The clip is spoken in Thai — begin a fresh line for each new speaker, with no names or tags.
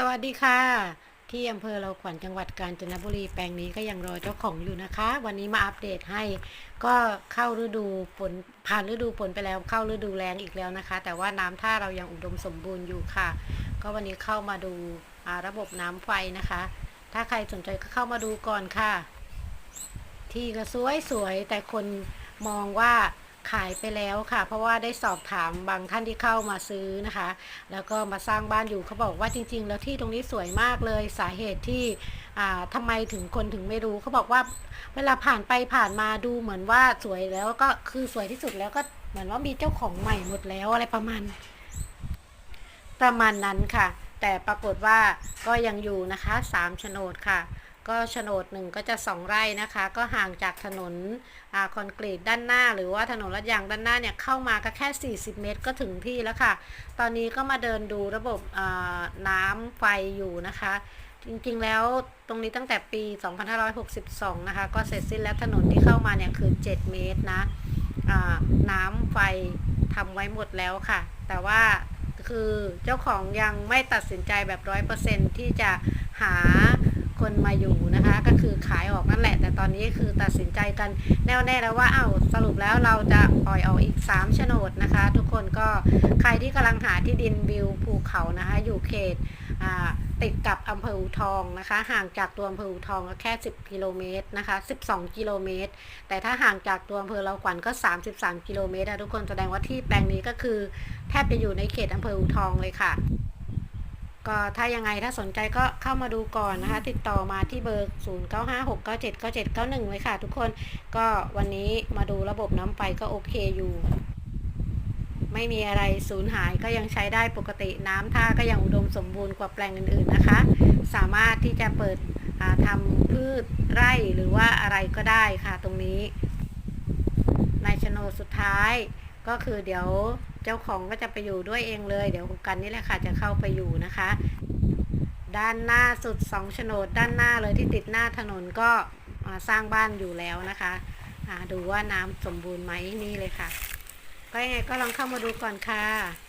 สวัสดีค่ะ ที่อำเภอเราขวัญจังหวัดกาญจนบุรีแปลงนี้ก็ยังรอเจ้าของอยู่นะคะ วันนี้มาอัปเดตให้ก็เข้าฤดูฝนผ่านฤดูฝนไปแล้วเข้าฤดูแรงอีกแล้วนะคะ แต่ว่าน้ำท่าเรายังอุดมสมบูรณ์อยู่ค่ะ ก็วันนี้เข้ามาดูาระบบน้ำไฟนะคะ ถ้าใครสนใจก็เข้ามาดูก่อนค่ะ ที่ก็สวยสวยๆแต่คนมองว่า ขายไปแล้วค่ะ เพราะว่าได้สอบถามบางท่านที่เข้ามาซื้อนะคะ แล้วก็มาสร้างบ้านอยู่เขาบอกว่าจริง ๆ แล้วที่ตรงนี้สวยมากเลยสาเหตุที่อ่าทำไมถึงคนถึงไม่รู้เขาบอกว่า เวลาผ่านไปผ่านมาดูเหมือนว่าสวยแล้วก็คือสวยที่สุดแล้วก็เหมือนว่ามีเจ้าของใหม่หมดแล้วอะไรประมาณ ประมาณนั้นค่ะ แต่ปรากฏว่าก็ยังอยู่นะคะ3โฉนดค่ะ ก็โฉนดหนึ่งก็จะ 2 ไร่นะคะ ก็ห่างจากถนนอคอนกรีตด้านหน้า หรือว่าถนนลาดยางด้านหน้าเนี่ยเข้ามาก็แค่ 40 เมตรก็ถึงที่แล้วค่ะ ตอนนี้ก็มาเดินดูระบบน้ำไฟอยู่นะคะ จริงๆแล้วตรงนี้ตั้งแต่ปี 2562 นะคะ ก็เสร็จสิ้นแล้วถนนที่เข้ามาเนี่ยคือ 7 เมตรนะน้ำไฟทำไว้หมดแล้วค่ะ แต่ว่าคือเจ้าของยังไม่ตัดสินใจแบบร้อยเปอร์เซ็นที่จะหา คนมาอยู่นะคะ ก็คือขายออกนั่นแหละ แต่ตอนนี้คือตัดสินใจกันแน่วแน่แล้วว่าเอ้าสรุปแล้วเราจะปล่อยออกอีก3โฉนดนะคะ ทุกคนก็ใครที่กำลังหาที่ดินวิวภูเขานะคะ อยู่เขตติดกับอำเภออูทองนะคะ ห่างจากตัวอำเภออูทองก็แค่ 10 กิโลเมตรนะคะ 12 กิโลเมตร แต่ถ้าห่างจากตัวอำเภอเราขวัญก็ 33 กิโลเมตรนะทุกคนแสดงว่าที่แปลงนี้ก็คือแทบจะอยู่ในเขตอำเภออูทองเลยค่ะ ก็ถ้ายังไงถ้าสนใจก็เข้ามาดูก่อนนะคะ ติดต่อมาที่เบอร์ 0956979791 เลยค่ะ ทุกคนก็วันนี้มาดูระบบน้ำไฟก็โอเคอยู่ ไม่มีอะไรสูญหายก็ยังใช้ได้ปกติน้ำท่าก็ยังอุดมสมบูรณ์กว่าแปลงอื่นๆนะคะ สามารถที่จะเปิดอ่าทำพืชไร่หรือว่าอะไรก็ได้ค่ะตรงนี้ ในโฉนดสุดท้าย ก็คือเดี๋ยวเจ้าของก็จะไปอยู่ด้วยเองเลย เดี๋ยวคุณกันนี่แหละค่ะจะเข้าไปอยู่นะคะ ด้านหน้าสุดสองโฉนดด้านหน้าเลยที่ติดหน้าถนนก็สร้างบ้านอยู่แล้วนะคะดูว่าน้ำสมบูรณ์ไหมนี่เลยค่ะ ก็ยังไงก็ลองเข้ามาดูก่อนค่ะ